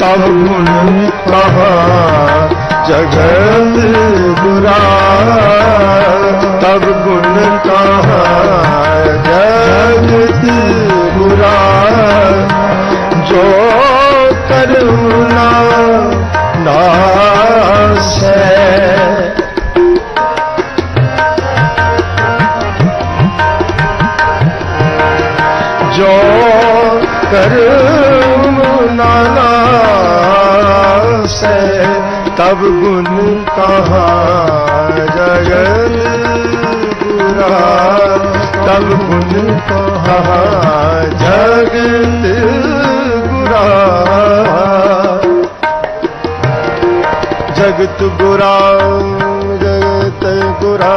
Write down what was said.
ਤਵ ਗੁਣ ਕਹਾ ਜਗਤ ਬੁਰਾ ਤਵ ਗੁਣ ਕਹਾ। ਜਗਤ ਬੁਰਾ, ਜੋ ਕਰੁਣਾ ਨਾਸੈ ਜੋ ਕਰੁਣਾ करुणा नाश है तब गुण कहा जगत बुरा तब गुण कहा जगत बुरा जगत बुरा जगत बुरा